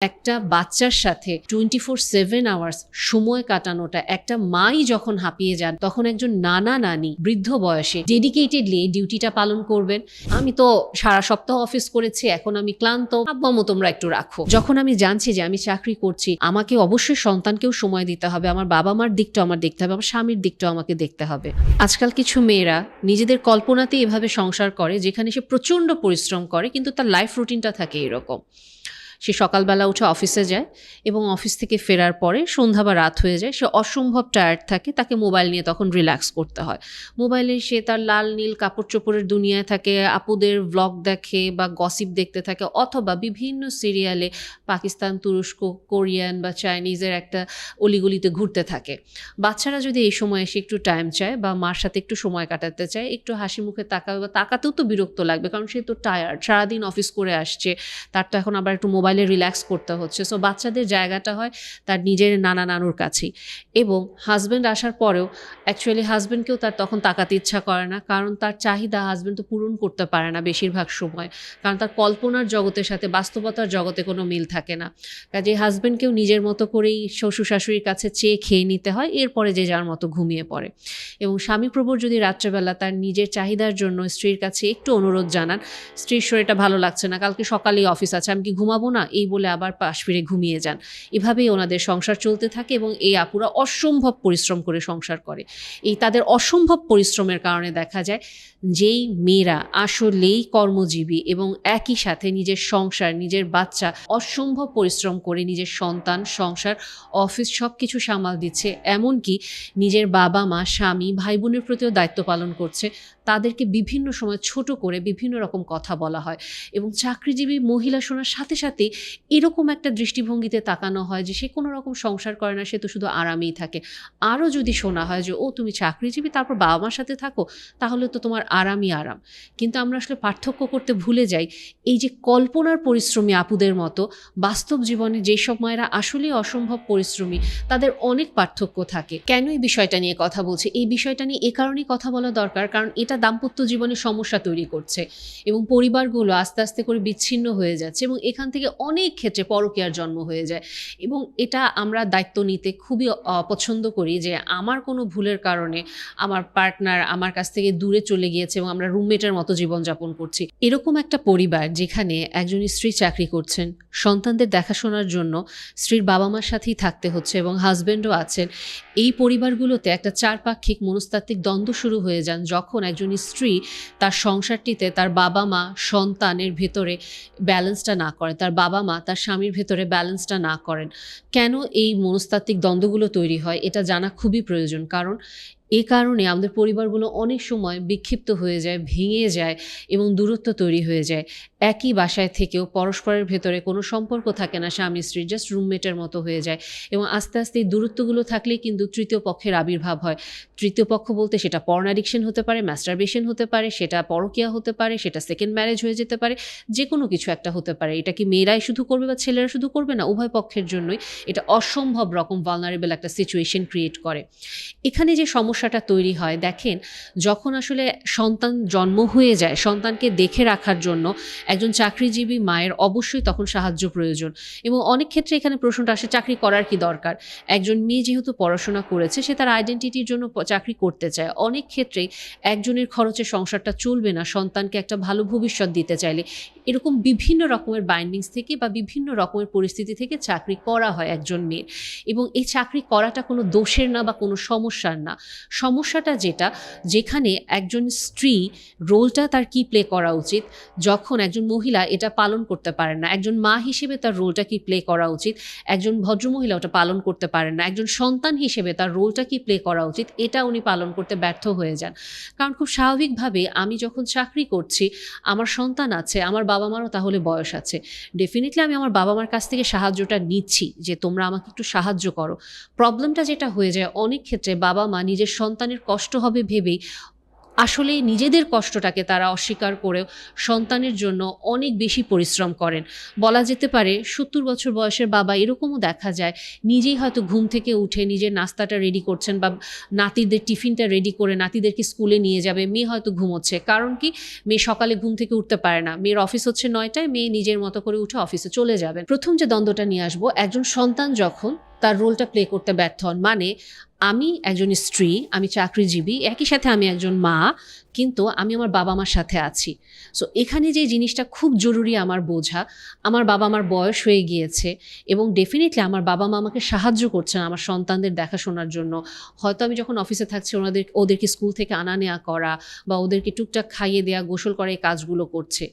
একটা বাচ্চার সাথে টোয়েন্টি ফোর সেভেন আওয়ার্স সময় কাটানোটা, একটা মাই যখন হাঁপিয়ে যান, তখন একজন নানা নানি, বৃদ্ধ বয়সে ডেডিকেটেডলি ডিউটিটা পালন করবেন। আমি তো সারা সপ্তাহ অফিস করেছি, এখন আমি ক্লান্ত। আব্বামো, তোমরা একটু রাখো। যখন আমি জানছি যে আমি চাকরি করছি, আমাকে অবশ্যই সন্তানকেও সময় দিতে হবে। আমার বাবা মার দিকটাও আমার দেখতে হবে, আমার স্বামীর দিকটাও আমাকে দেখতে হবে। আজকাল কিছু মেয়েরা নিজেদের কল্পনাতেই এভাবে সংসার করে, যেখানে সে প্রচণ্ড পরিশ্রম করে, কিন্তু তার লাইফ রুটিনটা থাকে এরকম। সে সকালবেলা উঠে অফিসে যায় এবং অফিস থেকে ফেরার পরে সন্ধ্যা বা রাত হয়ে যায়, সে অসম্ভব টায়ার্ড থাকে, তাকে মোবাইল নিয়ে তখন রিল্যাক্স করতে হয়। মোবাইলে সে তার লাল, নীল কাপড় চোপড়ের দুনিয়ায় থাকে, আপুদের ব্লগ দেখে বা গসিপ দেখতে থাকে অথবা বিভিন্ন সিরিয়ালে পাকিস্তান, তুরস্ক, কোরিয়ান বা চাইনিজের একটা অলিগলিতে ঘুরতে থাকে। বাচ্চারা যদি এই সময় এসে একটু টাইম চায় বা মার সাথে একটু সময় কাটাতে চায়, একটু হাসি মুখে তাকাবে বা তাকাতেও তো বিরক্ত লাগবে, কারণ সে তো টায়ার্ড সারাদিন অফিস করে আসছে, তার তো এখন আবার একটু মোবাইলে রিল্যাক্স করতে হচ্ছে। সো বাচ্চাদের জায়গাটা হয় তার নিজের নানা নানুর কাছেই। এবং হাজব্যান্ড আসার পরেও অ্যাকচুয়ালি হাজব্যান্ডকেও তার তখন তাকাতে ইচ্ছা করে না। কারণ তার চাহিদা হাজব্যান্ড তো পূরণ করতে পারে না বেশিরভাগ সময়। কারণ তার কল্পনার জগতের সাথে বাস্তবতার জগতে কোনো মিল থাকে না। কাজে হাজব্যান্ডকেও নিজের মতো করেই শ্বশুর শাশুড়ির কাছে চেয়ে খেয়ে নিতে হয়, এরপরে যে যার মতো ঘুমিয়ে পড়ে। এবং স্বামী প্রভুর যদি রাত্রেবেলা তার নিজের চাহিদার জন্য স্ত্রীর কাছে একটু অনুরোধ জানান, স্ত্রীর শরীরটা ভালো লাগছে না, কালকে সকালেই অফিস আছে, আমি কি ঘুমাবো না? এই বলে আবার পাশ ফিরে ঘুমিয়ে যান। এভাবেই ওনাদের সংসার চলতে থাকে এবং এই আপুরা অসম্ভব পরিশ্রম করে সংসার করে। এই তাদের অসম্ভব পরিশ্রমের কারণে দেখা যায়, যেই মেয়েরা আসলেই কর্মজীবী এবং একই সাথে নিজের সংসার, নিজের বাচ্চা অসম্ভব পরিশ্রম করে নিজের সন্তান, সংসার, অফিস সব কিছু সামাল দিচ্ছে। এমনকি নিজের বাবা মা স্বামী ভাই বোনের প্রতিও দায়িত্ব পালন করছে। তাদেরকে বিভিন্ন সময় ছোট করে বিভিন্ন রকম কথা বলা হয় এবং চাকরিজীবী মহিলা শোনার সাথে সাথে এরকম একটা দৃষ্টিভঙ্গিতে তাকানো হয় যে সে কোনো রকম সংসার করে না, সে তো শুধু আরামেই থাকে। আরও যদি শোনা হয় যে, ও, তুমি চাকরিজীবী, তারপর বাবা মার সাথে থাকো, তাহলে তো তোমার আরামই আরাম। কিন্তু আমরা আসলে পার্থক্য করতে ভুলে যাই এই যে কল্পনার পরিশ্রমী আপুদের মতো বাস্তব জীবনে যেসব মায়েরা আসলেই অসম্ভব পরিশ্রমী, তাদের অনেক পার্থক্য থাকে। কেন এই বিষয়টা নিয়ে কথা বলছে? এই বিষয়টা নিয়ে এ কারণেই কথা বলা দরকার, কারণ এটা দাম্পত্য জীবনে সমস্যা তৈরি করছে এবং পরিবারগুলো আস্তে আস্তে করে বিচ্ছিন্ন হয়ে যাচ্ছে এবং এখান থেকে অনেক ক্ষেত্রে পরকীয়ার জন্ম হয়ে যায়। এবং এটা আমরা দায়িত্ব নিতে খুবই অপছন্দ করি যে আমার কোনো ভুলের কারণে আমার পার্টনার আমার কাছ থেকে দূরে চলে গিয়েছে এবং আমরা রুমমেটের মতো জীবনযাপন করছি। এরকম একটা পরিবার যেখানে একজন স্ত্রী চাকরি করছেন, সন্তানদের দেখাশোনার জন্য স্ত্রীর বাবা মার সাথেই থাকতে হচ্ছে এবং হাজব্যান্ডও আছেন, এই পরিবারগুলোতে একটা চারপাক্ষিক মনস্তাত্ত্বিক দ্বন্দ্ব শুরু হয়ে যান যখন একজন স্ত্রী, তার সংসারটিতে তার বাবা মা সন্তানের ভেতরে ব্যালেন্সটা না করে তার বাবা মা তার স্বামীর ভেতরে ব্যালেন্সটা না করেন। কেন এই মনস্তাত্ত্বিক দ্বন্দ্বগুলো তৈরি হয়, এটা জানা খুবই প্রয়োজন। কারণ এ কারণে আমাদের পরিবারগুলো অনেক সময় বিক্ষিপ্ত হয়ে যায়, ভেঙে যায় এবং দূরত্ব তৈরি হয়ে যায়। একই বাসায় থেকেও পরস্পরের ভেতরে কোনো সম্পর্ক থাকে না, স্বামী, স্ত্রী জাস্ট রুমমেটের মতো হয়ে যায় এবং আস্তে আস্তে এই দূরত্বগুলো থাকলেই কিন্তু তৃতীয় পক্ষের আবির্ভাব হয়। তৃতীয় পক্ষ বলতে সেটা পর্ন অ্যাডিকশন হতে পারে ম্যাস্টারবেশন হতে পারে, সেটা পরকিয়া হতে পারে, সেটা সেকেন্ড ম্যারেজ হয়ে যেতে পারে যে কোনো কিছু একটা হতে পারে। এটা কি মেয়েরাই শুধু করবে বা ছেলেরা শুধু করবে না? উভয় পক্ষের জন্যই এটা অসম্ভব রকম ভালনারেবল একটা সিচুয়েশন ক্রিয়েট করে। এখানে যে সমস্যাটা তৈরি হয়। দেখেন, যখন আসলে সন্তান জন্ম হয়ে যায়, সন্তানকে দেখে রাখার জন্য একজন চাকরিজীবী মায়ের অবশ্যই তখন সাহায্য প্রয়োজন। এবং অনেক ক্ষেত্রে এখানে প্রশ্নটা আসে, চাকরি করার কি দরকার? একজন মেয়ে যেহেতু পড়াশোনা করেছে, সে তার আইডেন্টিটির জন্য চাকরি করতে চায়। অনেক ক্ষেত্রেই একজনের খরচে সংসারটা চলবে না, সন্তানকে একটা ভালো ভবিষ্যৎ দিতে চাইলে। এরকম বিভিন্ন রকমের বাইন্ডিংস থেকে বা বিভিন্ন রকমের পরিস্থিতি থেকে চাকরি করা হয় একজন মেয়ের। এবং এই চাকরি করাটা কোনো দোষের না বা কোনো সমস্যার না। সমস্যাটা যেটা, যেখানে একজন স্ত্রী রোলটা তার কি প্লে করা উচিত, যখন একজন মহিলা এটা পালন করতে পারেন না, একজন মা হিসেবে তার রোলটা কি প্লে করা উচিত, একজন ভদ্রমহিলা ওটা পালন করতে পারেন না, একজন সন্তান হিসেবে তার রোলটা কি প্লে করা উচিত, এটা উনি পালন করতে ব্যর্থ হয়ে যান। কারণ খুব স্বাভাবিকভাবে আমি যখন চাকরি করছি, আমার সন্তান আছে, আমার বাবা মারও তাহলে বয়স আছে ডেফিনেটলি আমি আমার বাবা মার কাছ থেকে সাহায্যটা নিচ্ছি, যে তোমরা আমাকে একটু সাহায্য করো। প্রবলেমটা যেটা হয়ে যায়, অনেক ক্ষেত্রে বাবা মা নিজের সন্তানের কষ্ট হবে ভেবেই আসলে নিজেদের কষ্টটাকে তারা অস্বীকার করেও সন্তানের জন্য অনেক বেশি পরিশ্রম করেন। বলা যেতে পারে সত্তর বছর বয়সের বাবা এরকমও দেখা যায়, নিজেই হয়তো ঘুম থেকে উঠে নিজের নাস্তাটা রেডি করছেন বা নাতিদের টিফিনটা রেডি করে নাতিদেরকে স্কুলে নিয়ে যাবে, মেয়ে হয়তো ঘুমোচ্ছে। কারণ কি? মেয়ে সকালে ঘুম থেকে উঠতে পারে না। মেয়ের অফিস হচ্ছে নয়টায়, মেয়ে নিজের মতো করে উঠে অফিসে চলে যাবেন প্রথম যে দ্বন্দ্বটা নিয়ে আসব, একজন সন্তান যখন তার রোলটা প্লে করতে ব্যর্থ হন মানে আমি একজন স্ত্রী, আমি চাকরিজীবী, একই সাথে আমি একজন মা, কিন্তু আমি আমার বাবা মার সাথে আছি। সো এখানে যে জিনিসটা খুব জরুরি আমার বোঝা, আমার বাবা মার বয়স হয়ে গিয়েছে এবং ডেফিনেটলি আমার বাবা মা আমাকে সাহায্য করছেন আমার সন্তানদের দেখাশোনার জন্য। হয়তো আমি যখন অফিসে থাকছি, ওনাদের, ওদেরকে স্কুল থেকে আনা নেওয়া করা বা ওদেরকে টুকটাক খাইয়ে দেওয়া গোসল করা এই কাজগুলো করছে।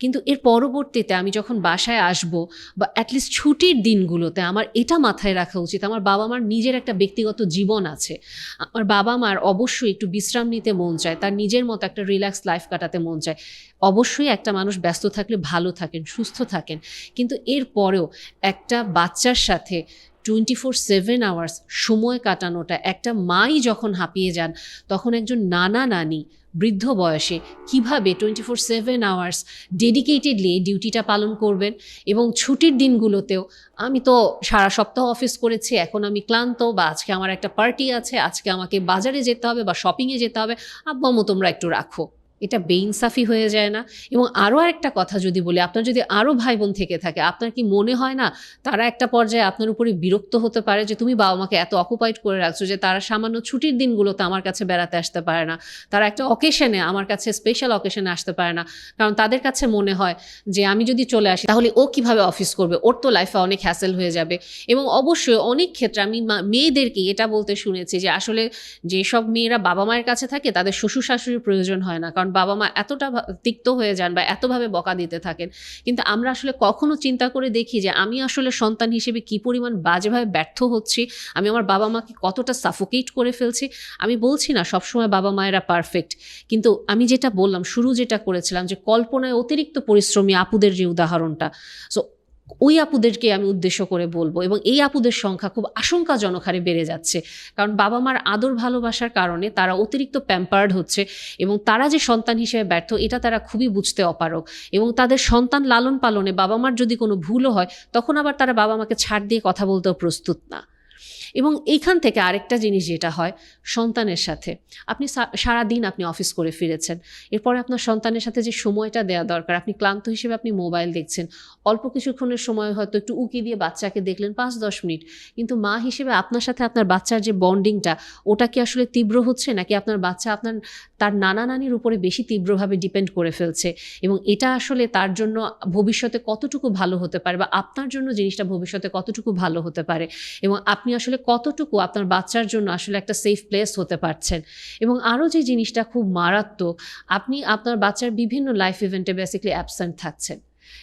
কিন্তু এর পরবর্তীতে আমি যখন বাসায় আসব বা অ্যাটলিস্ট ছুটির দিনগুলোতে আমার এটা মাথায় রাখা উচিত। আমার বাবা মার নিজের একটা ব্যক্তিগত জীবন আছে। আমার বাবা মার অবশ্যই একটু বিশ্রাম নিতে মন চায়, তার নিজের মতো একটা রিল্যাক্স লাইফ কাটাতে মন চায়। অবশ্যই একটা মানুষ ব্যস্ত থাকলে ভালো থাকেন, সুস্থ থাকেন। কিন্তু এর পরেও একটা বাচ্চার সাথে টোয়েন্টি ফোর সেভেন আওয়ার্স সময় কাটানোটা, একটা মাই যখন হাঁপিয়ে যান, তখন একজন নানা নানি বৃদ্ধ বয়সে কীভাবে twenty four seven hours dedicatedly ডিউটিটা পালন করবেন এবং ছুটির দিনগুলোতেও, আমি তো সারা সপ্তাহ অফিস করেছি, এখন আমি ক্লান্ত বা আজকে আমার একটা পার্টি আছে, আজকে আমাকে বাজারে যেতে হবে বা শপিংয়ে যেতে হবে, আব্বা মো তোমরা একটু রাখো। এটা বেইনসাফি হয়ে যায় না। এবং আরও একটা কথা যদি বলি, আপনার যদি আরও ভাই বোন থেকে থাকে, আপনার কি মনে হয় না তারা একটা পর্যায়ে আপনার উপরে বিরক্ত হতে পারে যে, তুমি বাবা মাকে এত অকুপাইড করে রাখছো যে, তারা সামান্য ছুটির দিনগুলোতে আমার কাছে বেড়াতে আসতে পারে না। তারা একটা অকেশনে আমার কাছে স্পেশাল অকেশনে আসতে পারে না। কারণ তাদের কাছে মনে হয় যে, আমি যদি চলে আসি, তাহলে ও কীভাবে অফিস করবে? ওর তো লাইফে অনেক হ্যাসেল হয়ে যাবে। এবং অবশ্যই অনেক ক্ষেত্রে আমি মেয়েদেরকে এটা বলতে শুনেছি যে, আসলে যেসব মেয়েরা বাবা মায়ের কাছে থাকে, তাদের শ্বশুর শাশুড়ির প্রয়োজন হয় না। কারণ বাবা মা এতটা তিক্ত হয়ে যান বা এতভাবে বকা দিতে থাকেন। কিন্তু আমরা আসলে কখনো চিন্তা করে দেখি যে আমি আসলে সন্তান হিসেবে কি পরিমাণ বাজেভাবে ব্যর্থ হচ্ছি, আমি আমার বাবা মাকে কতটা সাফোকেট করে ফেলছি, আমি বলছি না সবসময় বাবা মায়েরা পারফেক্ট কিন্তু আমি যেটা বললাম, শুরু যেটা করেছিলাম যে কল্পনায় অতিরিক্ত পরিশ্রমী আপুদের যে উদাহরণটা। সো ওই আপুদেরকে আমি উদ্দেশ্য করে বলব এবং এই আপুদের সংখ্যা খুব আশঙ্কাজনক হারে বেড়ে যাচ্ছে। কারণ বাবা মার আদর ভালোবাসার কারণে তারা অতিরিক্ত প্যাম্পার্ড হচ্ছে এবং তারা যে সন্তান হিসেবে ব্যর্থ, এটা তারা খুবই বুঝতে অপারক এবং তাদের সন্তান লালন পালনে বাবা মার যদি কোনো ভুলও হয়, তখন আবার তারা বাবা মাকে ছাড় দিয়ে কথা বলতেও প্রস্তুত না। এবং এইখান থেকে আরেকটা জিনিস যেটা হয়, সন্তানের সাথে। আপনি সারা দিন আপনি অফিস করে ফিরেছেন। এরপরে আপনার সন্তানের সাথে যে সময়টা দেওয়া দরকার, আপনি ক্লান্ত হিসেবে আপনি মোবাইল দেখছেন। অল্প কিছুক্ষণের সময় হয়তো একটু উকি দিয়ে বাচ্চাকে দেখলেন পাঁচ দশ মিনিট। কিন্তু মা হিসেবে আপনার সাথে আপনার বাচ্চার যে বন্ডিংটা ওটা কি আসলে তীব্র হচ্ছে? নাকি আপনার বাচ্চা আপনার, তার নানা নানির উপরে বেশি তীব্রভাবে ডিপেন্ড করে ফেলছে? এবং এটা আসলে তার জন্য ভবিষ্যতে কতটুকু ভালো হতে পারে বা আপনার জন্য জিনিসটা ভবিষ্যতে কতটুকু ভালো হতে পারে? এবং আপনি আসলে কতটুকু আপনার বাচ্চার জন্য আসলে একটা সেফ প্লেস হতে পারছেন? এবং আরও যে জিনিসটা খুব মারাত্মক, আপনি আপনার বাচ্চার বিভিন্ন লাইফ ইভেন্টে বেসিক্যালি অ্যাবসেন্ট থাকছেন।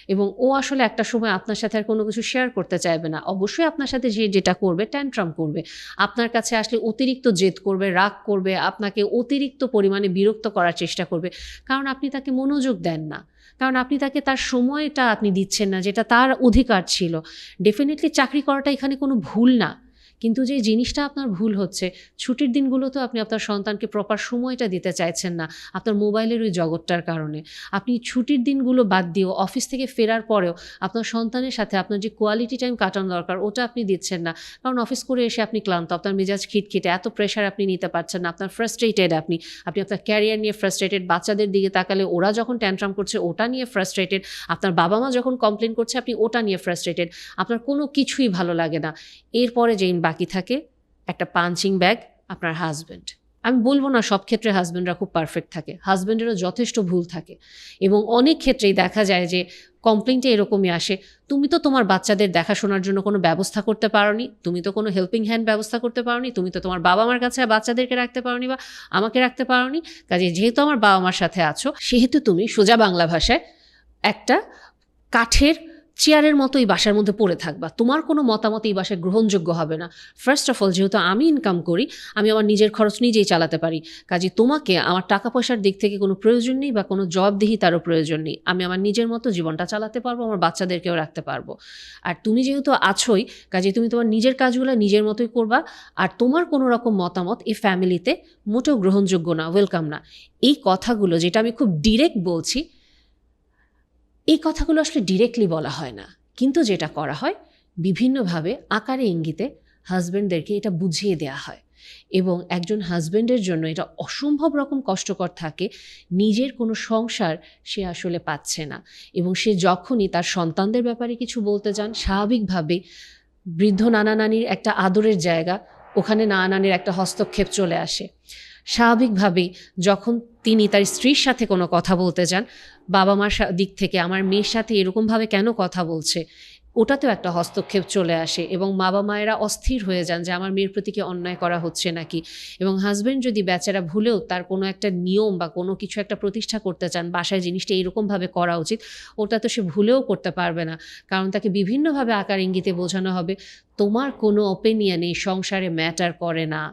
এবং ও আসলে একটা সময় আপনার সাথে আর কোনো কিছু শেয়ার করতে চাইবে না। অবশ্যই আপনার সাথে যে যেটা করবে ট্যান্ট্রাম করবে। আপনার কাছে আসলে অতিরিক্ত জেদ করবে, রাগ করবে, আপনাকে অতিরিক্ত পরিমাণে বিরক্ত করার চেষ্টা করবে। কারণ আপনি তাকে মনোযোগ দেন না। কারণ আপনি তাকে তার সময়টা আপনি দিচ্ছেন না, যেটা তার অধিকার ছিল। ডেফিনেটলি চাকরি করাটা এখানে কোনো ভুল না। কিন্তু যে জিনিসটা আপনার ভুল হচ্ছে, ছুটির দিনগুলোতেও আপনি আপনার সন্তানকে প্রপার সময়টা দিতে চাইছেন না আপনার মোবাইলের ওই জগৎটার কারণে। আপনি ছুটির দিনগুলো বাদ দিয়েও অফিস থেকে ফেরার পরেও আপনার সন্তানের সাথে আপনার যে কোয়ালিটি টাইম কাটানো দরকার, ওটা আপনি দিচ্ছেন না। কারণ অফিস করে এসে আপনি ক্লান্ত, আপনার মেজাজ খিটখিটে, এত প্রেশার আপনি নিতে পারছেন না, আপনার ফ্রাস্ট্রেটেড আপনি। আপনি আপনার ক্যারিয়ার নিয়ে ফ্রাস্ট্রেটেড বাচ্চাদের দিকে তাকালে ওরা যখন ট্যান্ট্রাম করছে, ওটা নিয়ে ফ্রাস্ট্রেটেড আপনার বাবা মা যখন কমপ্লেন করছে, আপনি ওটা নিয়ে ফ্রাস্ট্রেটেড আপনার কোনো কিছুই ভালো লাগে না। এরপরে যেই বাকি থাকে, একটা পাঞ্চিং ব্যাগ আপনার হাজব্যান্ড আমি বলব না সব ক্ষেত্রে হাজব্যান্ডরা খুব পারফেক্ট থাকে হাজব্যান্ডেরও যথেষ্ট ভুল থাকে। এবং অনেক ক্ষেত্রেই দেখা যায় যে কমপ্লেনটা এরকমই আসে, তুমি তো তোমার বাচ্চাদের দেখাশোনার জন্য কোনো ব্যবস্থা করতে পারোনি, তুমি তো কোনো হেল্পিং হ্যান্ড ব্যবস্থা করতে পারোনি, তুমি তো তোমার বাবা মার কাছে বাচ্চাদেরকে রাখতে পারোনি বা আমাকে রাখতে পারোনি। কাজে যেহেতু আমার বাবা মার সাথে আছো, সেহেতু তুমি সোজা বাংলা ভাষায় একটা কাঠের চেয়ারের মতো এই বাসার মধ্যে পড়ে থাকবা। তোমার কোনো মতামত এই বাসায় গ্রহণযোগ্য হবে না। ফার্স্ট অফ অল যেহেতু আমি ইনকাম করি, আমি আমার নিজের খরচ নিজেই চালাতে পারি। কাজে তোমাকে আমার টাকা পয়সার দিক থেকে কোনো প্রয়োজন নেই বা কোনো জবাবদিহি তারও প্রয়োজন নেই। আমি আমার নিজের মতো জীবনটা চালাতে পারব, আমার বাচ্চাদেরকেও রাখতে পারব। আর তুমি যেহেতু আছোই, কাজে তুমি তোমার নিজের কাজগুলো নিজের মতোই করবা। আর তোমার কোনো রকম মতামত এই ফ্যামিলিতে মোটেও গ্রহণযোগ্য না ওয়েলকাম না। এই কথাগুলো যেটা আমি খুব ডিরেক্ট বলছি এই কথাগুলো আসলে ডিরেক্টলি বলা হয় না। কিন্তু যেটা করা হয়, বিভিন্নভাবে আকারে ইঙ্গিতে হাজব্যান্ডদেরকে এটা বুঝিয়ে দেওয়া হয়। এবং একজন হাজব্যান্ডের জন্য এটা অসম্ভব রকম কষ্টকর থাকে, নিজের কোনো সংসার সে আসলে পাচ্ছে না। এবং সে যখনই তার সন্তানদের ব্যাপারে কিছু বলতে যান স্বাভাবিকভাবে বৃদ্ধ নানা নানির একটা আদরের জায়গা, ওখানে নানা নানির একটা হস্তক্ষেপ চলে আসে। স্বাভাবিকভাবেই যখন তিনি তার স্ত্রীর সাথে কোনো কথা বলতে যান বাবা মার দিক থেকে আমার মেয়ের সাথে এরকমভাবে কেন কথা বলছে? ওটাতেও একটা হস্তক্ষেপ চলে আসে এবং বাবা মায়েরা অস্থির হয়ে যান যে আমার মেয়ের প্রতি কি অন্যায় করা হচ্ছে নাকি? এবং হাজব্যান্ড যদি বেচারা ভুলেও তার কোনো একটা নিয়ম বা কোনো কিছু একটা প্রতিষ্ঠা করতে চান, বাসায় জিনিসটা এইরকমভাবে করা উচিত, ওটা তো সে ভুলেও করতে পারবে না। কারণ তাকে বিভিন্নভাবে আকার ইঙ্গিতে বোঝানো হবে, তোমার কোনো ওপিনিয়ন এই সংসারে ম্যাটার করে না।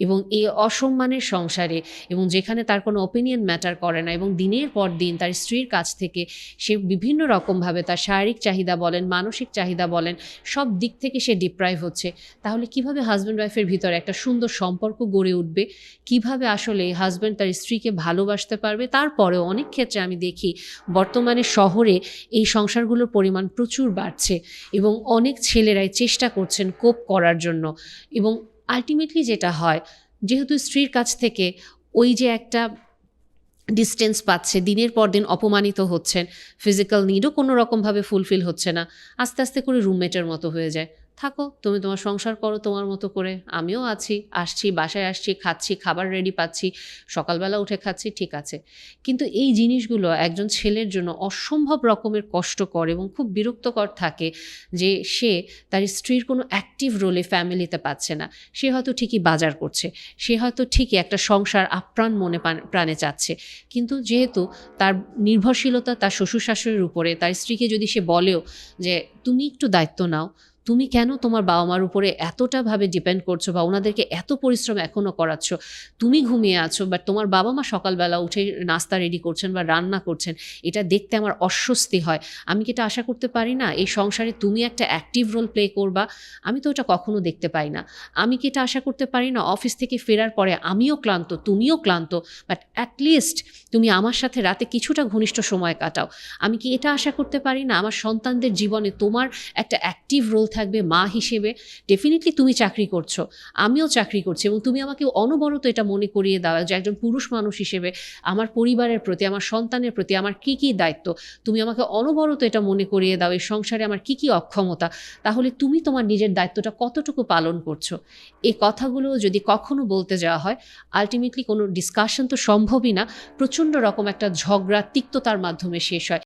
এবং এই অসম্মানের সংসারে এবং যেখানে তার কোনো ওপিনিয়ন ম্যাটার করে না এবং দিনের পর দিন তার স্ত্রীর কাছ থেকে সে বিভিন্ন রকমভাবে তার শারীরিক চাহিদা বলেন, মানসিক চাহিদা বলেন, সব দিক থেকে সে ডিপ্রাইভ হচ্ছে। তাহলে কীভাবে হাজব্যান্ড ওয়াইফের ভিতরে একটা সুন্দর সম্পর্ক গড়ে উঠবে? কীভাবে আসলে হাজব্যান্ড তার স্ত্রীকে ভালোবাসতে পারবে? তারপরেও অনেক ক্ষেত্রে আমি দেখি, বর্তমানে শহরে এই সংসারগুলোর পরিমাণ প্রচুর বাড়ছে এবং অনেক ছেলেরাই চেষ্টা করছেন কোপ করার জন্য। এবং আলটিমেটলি যেটা হয়, যেহেতু স্ত্রীর কাছ থেকে ওই যে একটা ডিস্টেন্স পাচ্ছে, দিনের পর দিন অপমানিত হচ্ছেন ফিজিক্যাল নিডও কোনো রকমভাবে ফুলফিল হচ্ছে না, আস্তে আস্তে করে রুমমেটের মতো হয়ে যায়। থাকো, তুমি তোমার সংসার করো তোমার মতো করে। আমিও আছি, আসছি, বাসায় আসছি, খাচ্ছি, খাবার রেডি পাচ্ছি, সকালবেলা উঠে খাচ্ছি, ঠিক আছে। কিন্তু এই জিনিসগুলো একজন ছেলের জন্য অসম্ভব রকমের কষ্টকর এবং খুব বিরক্তকর থাকে যে সে তার স্ত্রীর কোনো অ্যাক্টিভ রোলে ফ্যামিলিতে পাচ্ছে না। সে হয়তো ঠিকই বাজার করছে, সে হয়তো ঠিকই একটা সংসার আপ্রাণ মনে প্রাণে চাচ্ছে। কিন্তু যেহেতু তার নির্ভরশীলতা তার শ্বশুর শাশুড়ির উপরে, তার স্ত্রীকে যদি সে বলেও যে, তুমি একটু দায়িত্ব নাও তুমি কেন তোমার বাবা মার উপরে এতটা ভাবে ডিপেন্ড করছ বা ওনাদেরকে এত পরিশ্রম এখনও করাচ্ছ? তুমি ঘুমিয়ে আছো বাট তোমার বাবা মা সকালবেলা উঠে নাস্তা রেডি করছেন বা রান্না করছেন, এটা দেখতে আমার অস্বস্তি হয়। আমি কি এটা আশা করতে পারি না? এই সংসারে তুমি একটা অ্যাক্টিভ রোল প্লে করবা? আমি তো ওটা কখনো দেখতে পাই না। আমি কি এটা আশা করতে পারি না? অফিস থেকে ফেরার পরে আমিও ক্লান্ত, তুমিও ক্লান্ত বাট অ্যাটলিস্ট তুমি আমার সাথে রাতে কিছুটা ঘনিষ্ঠ সময় কাটাও। আমি কি এটা আশা করতে পারি না? আমার সন্তানদের জীবনে তোমার একটা অ্যাক্টিভ রোল থাকবে মা হিসেবে ডেফিনেটলি তুমি চাকরি করছ, আমিও চাকরি করছি এবং তুমি আমাকে অনবরত এটা মনে করিয়ে দাও যে একজন পুরুষ মানুষ হিসেবে আমার পরিবারের প্রতি, আমার সন্তানের প্রতি আমার কি কি দায়িত্ব, তুমি আমাকে অনবরত এটা মনে করিয়ে দাও এই সংসারে আমার কি কি অক্ষমতা, তাহলে তুমি তোমার নিজের দায়িত্বটা কতটুকু পালন করছ? এই কথাগুলো যদি কখনো বলতে যাওয়া হয় আলটিমেটলি কোনো ডিসকাশন তো সম্ভবই না, প্রচণ্ড রকম একটা ঝগড়া তিক্ততার মাধ্যমে শেষ হয়।